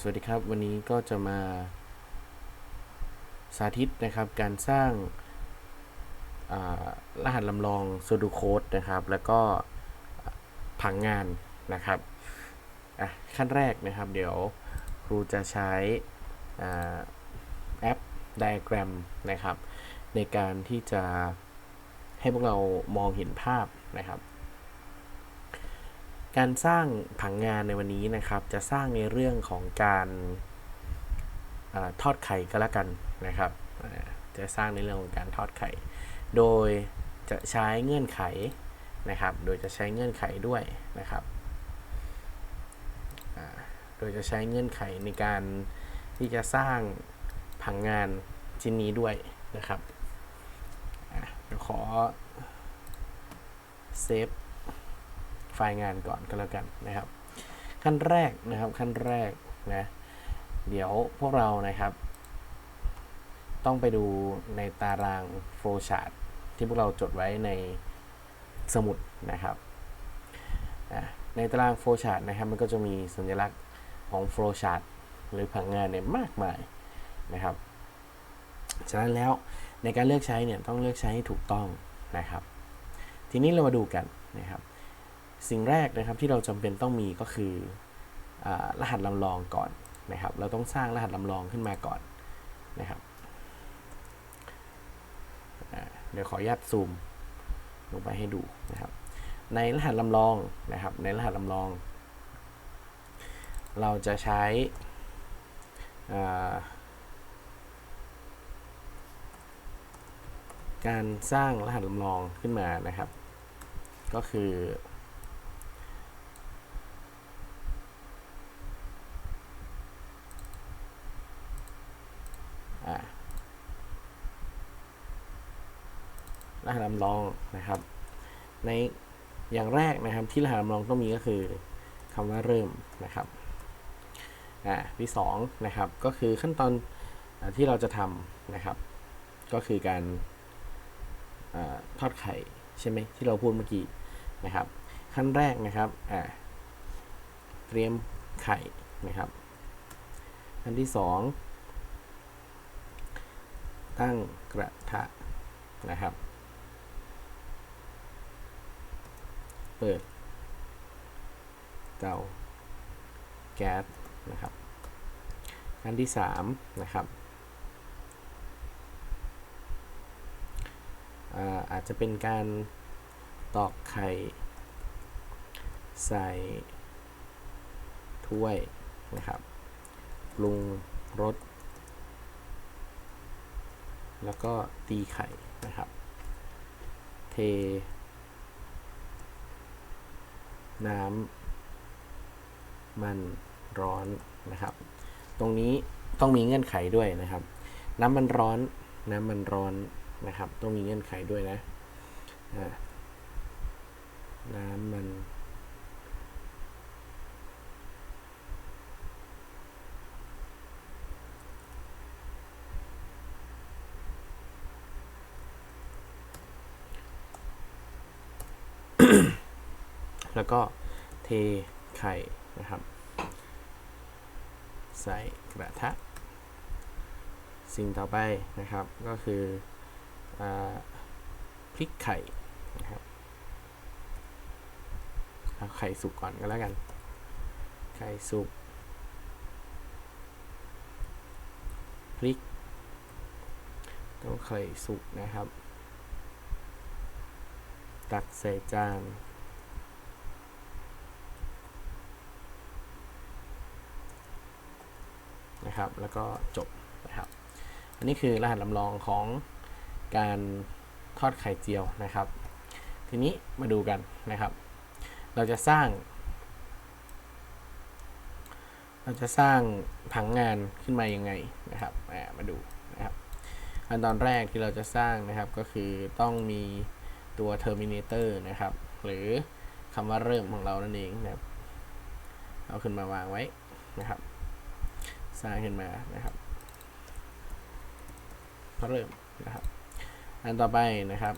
สวัสดีครับ วันนี้ก็จะมาสาธิตนะครับการสร้างารหัสลำลอง pseudo code นะครับ แล้วก็ผังงานนะครับขั้นแรกนะครับ เดี๋ยวครูจะใช้อแอป diagram นะครับ ในการที่จะให้พวกเรามองเห็นภาพนะครับ การสร้างผังงานในวันนี้นะครับ จะสร้างในเรื่องของการอาทอดไข่ก็แล้วกันนะครับ จะสร้างในเรื่องของการทอดไข่ โดยจะใช้เงื่อนไขนะครับ โดยจะใช้เงื่อนไขด้วยนะครับ โดยจะใช้เงื่อนไขในการที่จะสร้างผังงานชิ้นนี้ด้วยนะครับอะเดี๋ยวขอเซฟ ฟล์งานก่อนก็แล้วกันนะครับ ขั้นแรกนะครับขั้นแรกนะเดี๋ยวพวกเรานะครับ ต้องไปดูในตาราง flowchart ที่พวกเราจดไว้ในสมุดนะครับ ในตาราง flowchart นะครับ มันก็จะมีสัญลักษณ์ของ flowchart หรือผังงานเนี่ยมากมายนะครับ ฉะนั้นแล้วในการเลือกใช้เนี่ยต้องเลือกใช้ให้ถูกต้องนะครับ ทีนี้เรามาดูกันนะครับ สิ่งแรกนะครับที่เราจำเป็นต้องมีก็คืออรหัสลำลองก่อนนะครับ เราต้องสร้างรหัสลำลองขึ้นมาก่อนนะครับเดี๋ยวขออนุญาตซูมลงไปให้ดูนะครับ ในรหัสลำลองนะครับ ในรหัสลำลอง เราจะใช้การสร้างรหัสลำลองขึ้นมานะครับ ก็คือารหัสลองนะครับ ในอย่างแรกนะครับที่รหัสลำลองต้องมีก็คือคำว่าเริ่มนะครับอ่าที่สองนะครับก็คือขั้นตอนอที่เราจะทำนะครับ ก็คือการอทอดไข่ใช่ไหมที่เราพูดเมื่อกี้นะครับ ขั้นแรกนะครับอ่าเตรียมไข่นะครับขั้นที่สองตั้งกระทะนะครับ เปิดเตาแก๊สนะครับอันที่สามนะครับอาอาจจะเป็นการตอกไข่ใส่ถ้วยนะครับปรุงรสแล้วก็ตีไข่นะครับ เท น้ำมันร้อนนะครับ ตรงนี้ต้องมีเงื่อนไขด้วยนะครับ น้ำมันร้อน น้ำมันร้อนนะครับ ต้องมีเงื่อนไขด้วยนะน้ำมัน แล้วก็เทไข่นะครับ ใส่กระทะ สิ่งต่อไปนะครับก็คืออพริกไข่นะครับเอาไข่สุกก่อนก็แล้วกัน ไข่สุกพริกต้องไข่สุกนะครับ ตักใส่จาน นะครับ แล้วก็จบนะครับ อันนี้คือรหัสลำลองของการทอดไข่เจียวนะครับ ทีนี้มาดูกันนะครับ เราจะสร้าง เราจะสร้างผังงานขึ้นมายังไงนะครับมาดูนะครับขั้นตอนแรกที่เราจะสร้างนะครับก็คือต้องมีตัว terminator นะครับ หรือคำว่าเริ่มของเรานั่นเองนะครับ เอาขึ้นมาวางไว้นะครับ สร้างขึ้นมานะครับเริ่มนะครับ อันต่อไปนะครับ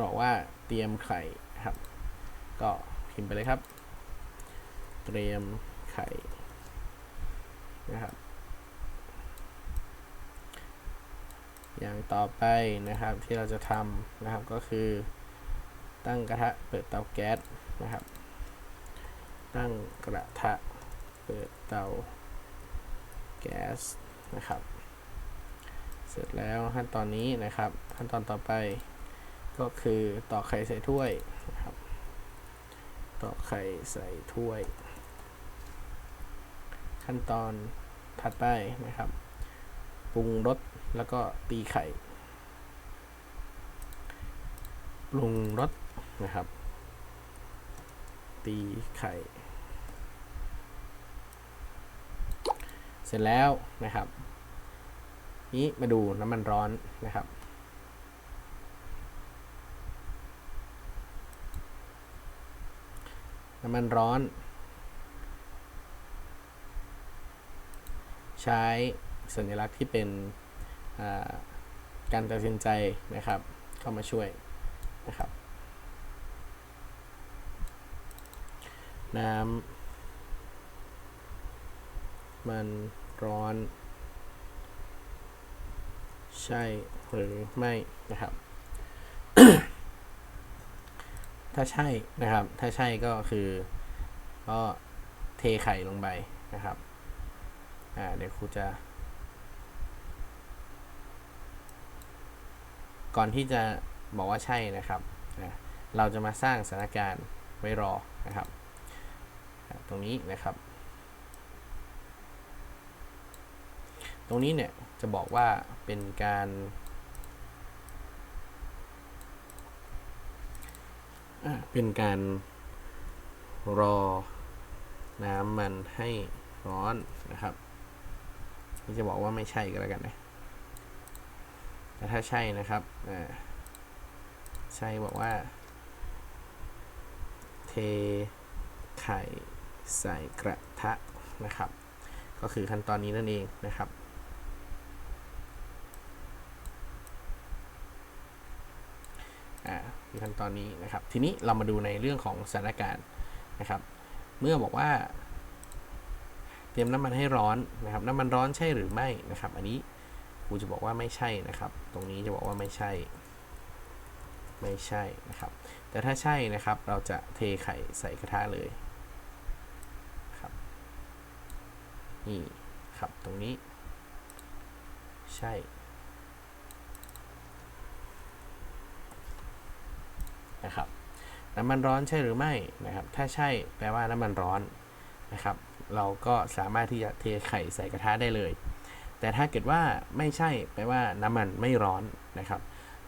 บอกว่าเตรียมไข่ครับ ก็พิมพ์ไปเลยครับ เตรียมไข่นะครับ อย่างต่อไปนะครับที่เราจะทำนะครับก็คือ ตั้งกระทะเปิดเตาแก๊สนะครับ ตั้งกระทะเปิดเตา แก๊สนะครับ เสร็จแล้วขั้นตอนนี้นะครับ ขั้นตอนต่อไปก็คือตอกไข่ใส่ถ้วยนะครับ ตอกไข่ใส่ถ้วย ขั้นตอนถัดไปนะครับ ปรุงรสแล้วก็ตีไข่ ปรุงรสนะครับ ตีไข่ สร็จแล้วนะครับ นี้มาดูน้ำมันร้อนนะครับ น้ำมันร้อน ใช้สัญลักษณ์ที่เป็นการตัดสินใจนะครับ เข้ามาช่วยนะครับ น้ำ มันร้อน ใช่หรือไม่นะครับ ถ้าใช่นะครับ ถ้าใช่ก็คือก็เทไข่ลงไปนะครับอ่าเดี๋ยวครูจะ ก่อนที่จะบอกว่าใช่นะครับอ่าเราจะมาสร้างสถานการณ์ไว้รอนะครับ ตรงนี้นะครับ ต รงนี้เนี่ยจะบอกว่าเป็นการ เป็นการรอน้ำมันให้ร้อนนะครับนี่จะบอกว่าไม่ใช่ก็แล้วกันนะแต่ถ้าใช่นะครับใช่บอกว่า เทไข่ใส่กระทะนะครับ ก็คือขั้นตอนนี้นั่นเองนะครับ อ่าคือขั้นตอนนี้นะครับ ทีนี้เรามาดูในเรื่องของสถานการณ์นะครับ เมื่อบอกว่า เตรียมน้ำมันให้ร้อนนะครับ น้ำมันร้อนใช่หรือไม่นะครับ อันนี้ครูจะบอกว่าไม่ใช่นะครับ ตรงนี้จะบอกว่าไม่ใช่ ไม่ใช่นะครับ แต่ถ้าใช่นะครับ เราจะเทไข่ใส่กระทะเลยครับนี่ครับตรงนี้ ใช่ นะครับน้ำมันร้อนใช่หรือไม่นะครับ ถ้าใช่แปลว่าน้ำมันร้อนนะครับ เราก็สามารถที่จะเทไข่ใส่กระทะได้เลย แต่ถ้าเกิดว่าไม่ใช่แปลว่าน้ำมันไม่ร้อนนะครับ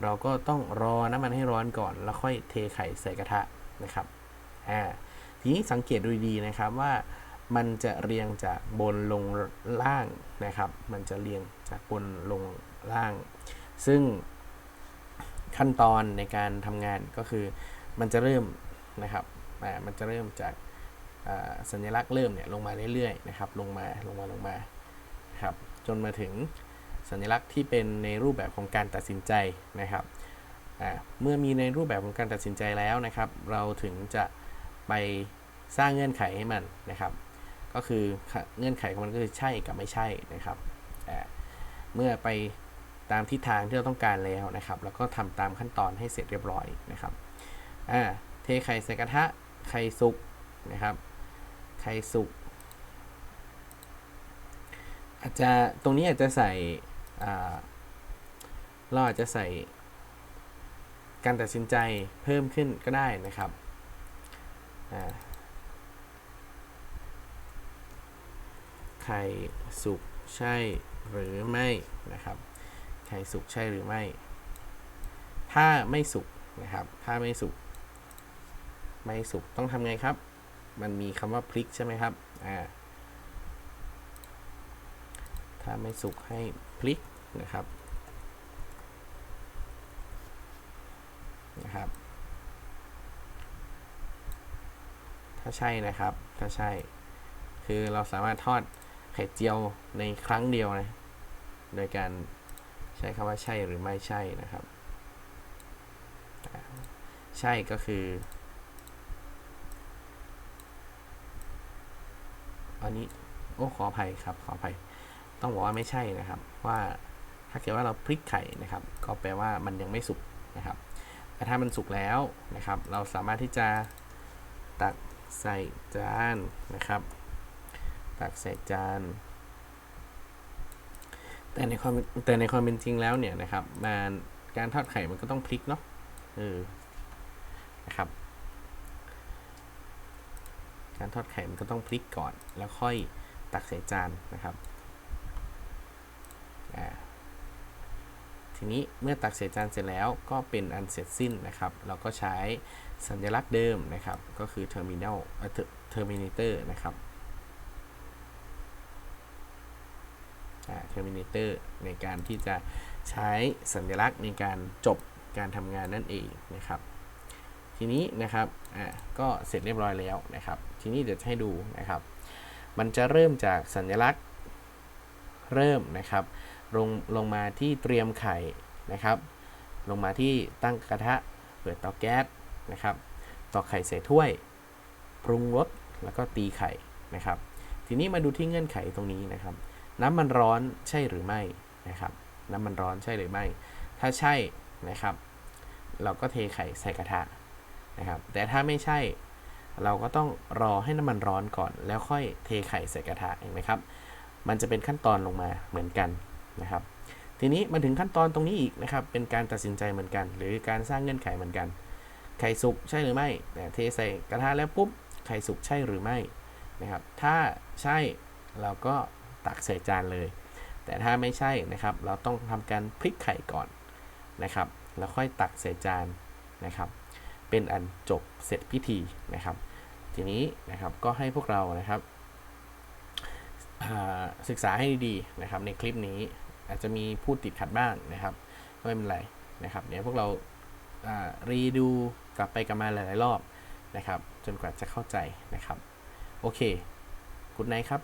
เราก็ต้องรอน้ำมันให้ร้อนก่อน แล้วค่อยเทไข่ใส่กระทะนะครับอ่าทีนี้สังเกตดูดีนะครับว่ามันจะเรียงจากบนลงล่างนะครับ มันจะเรียงจากบนลงล่าง ซึ่ง ขั้นตอนในการทำงานก็คือมันจะเริ่มนะครับอ่มันจะเริ่มจากสัญลักษณ์เริ่มเนี่ยลงมาเรื่อยๆนะครับลงมาลงมาลงมาครับจนมาถึงสัญลักษณ์ที่เป็นในรูปแบบของการตัดสินใจนะครับเมื่อมีในรูปแบบของการตัดสินใจแล้วนะครับ เราถึงจะไปสร้างเงื่อนไขให้มันนะครับ ก็คือเงื่อนไขของมันก็คือใช่กับไม่ใช่นะครับอ่เมื่อไป ตามทิศทางที่เราต้องการแล้วนะครับ แล้วก็ทำตามขั้นตอนให้เสร็จเรียบร้อยนะครับอ่าเทไข่ใส่กระทะไข่สุกนะครับไข่สุกอาจจะตรงนี้อาจจะใส่เราอาจจะใส่การตัดสินใจเพิ่มขึ้นก็ได้นะครับไข่สุกใช่หรือไม่นะครับ ไข่สุกใช่หรือไม่ ถ้าไม่สุกนะครับ ถ้าไม่สุก ไม่สุกต้องทำไงครับ มันมีคำว่าพลิกใช่ไหมครับ อ่า ถ้าไม่สุกให้พลิกนะครับ นะครับ ถ้าใช่นะครับ ถ้าใช่ คือเราสามารถทอดไข่เจียวในครั้งเดียวนะ โดยการ ใช้คำว่าใช่หรือไม่ใช่นะครับ ใช่ก็คืออันนี้โอ้ขออภัยครับขออภัย ต้องบอกว่าไม่ใช่นะครับ ว่าถ้าเกิดว่าเราพลิกไข่นะครับ ก็แปลว่ามันยังไม่สุกนะครับ แต่ถ้ามันสุกแล้วนะครับ เราสามารถที่จะตักใส่จานนะครับ ตักใส่จาน แต่ในความแต่ในความเป็นจริงแล้วเนี่ยนะครับมันการทอดไข่มันก็ต้องพลิกเนาะเออนะครับ การทอดไข่มันก็ต้องพลิกก่อน แล้วค่อยตักใส่จานนะครับอ่าทีนี้เมื่อตักใส่จานเสร็จแล้วก็เป็นอันเสร็จสิ้นนะครับ เราก็ใช้สัญลักษณ์เดิมนะครับ ก็คือ terminal เอ่อ terminator นะครับ อ่า terminator ในการที่จะใช้สัญลักษณ์ในการจบการทำงานนั่นเองนะครับ ทีนี้นะครับอ่าก็เสร็จเรียบร้อยแล้วนะครับ ทีนี้เดี๋ยวจะให้ดูนะครับ มันจะเริ่มจากสัญลักษณ์เริ่มนะครับลงลงมาที่เตรียมไข่นะครับ ลงมาที่ตั้งกระทะเปิดเตาแก๊สนะครับตอกไข่ใส่ถ้วย ปรุงรสแล้วก็ตีไข่นะครับ ทีนี้มาดูที่เงื่อนไขตรงนี้นะครับ น้ำมันร้อนใช่หรือไม่นะครับ น้ำมันร้อนใช่หรือไม่ ถ้าใช่นะครับ เราก็เทไข่ใส่กระทะนะครับ แต่ถ้าไม่ใช่เราก็ต้องรอให้น้ำมันร้อนก่อน แล้วค่อยเทไข่ใส่กระทะเห็นไหมครับ มันจะเป็นขั้นตอนลงมาเหมือนกันนะครับ ทีนี้มาถึงขั้นตอนตรงนี้อีกนะครับ เป็นการตัดสินใจเหมือนกัน หรือการสร้างเงื่อนไขเหมือนกัน ไข่สุกใช่หรือไม่เทใส่กระทะแล้วปุ๊บไข่สุกใช่หรือไม่นะครับ ถ้าใช่เราก็ ตักใส่จานเลย แต่ถ้าไม่ใช่นะครับ เราต้องทำการพลิกไข่ก่อนนะครับ แล้วค่อยตักใส่จานนะครับ เป็นอันจบเสร็จพิธีนะครับ ทีนี้นะครับก็ให้พวกเรานะครับศึกษาให้ดีๆนะครับ ในคลิปนี้อาจจะมีพูดติดขัดบ้างนะครับก็ไม่เป็นไรนะครับเดี๋ยวพวกเราอ่ารีดูกลับไปกลับมาหลายๆรอบนะครับ จนกว่าจะเข้าใจนะครับ โอเค กุดไนครับ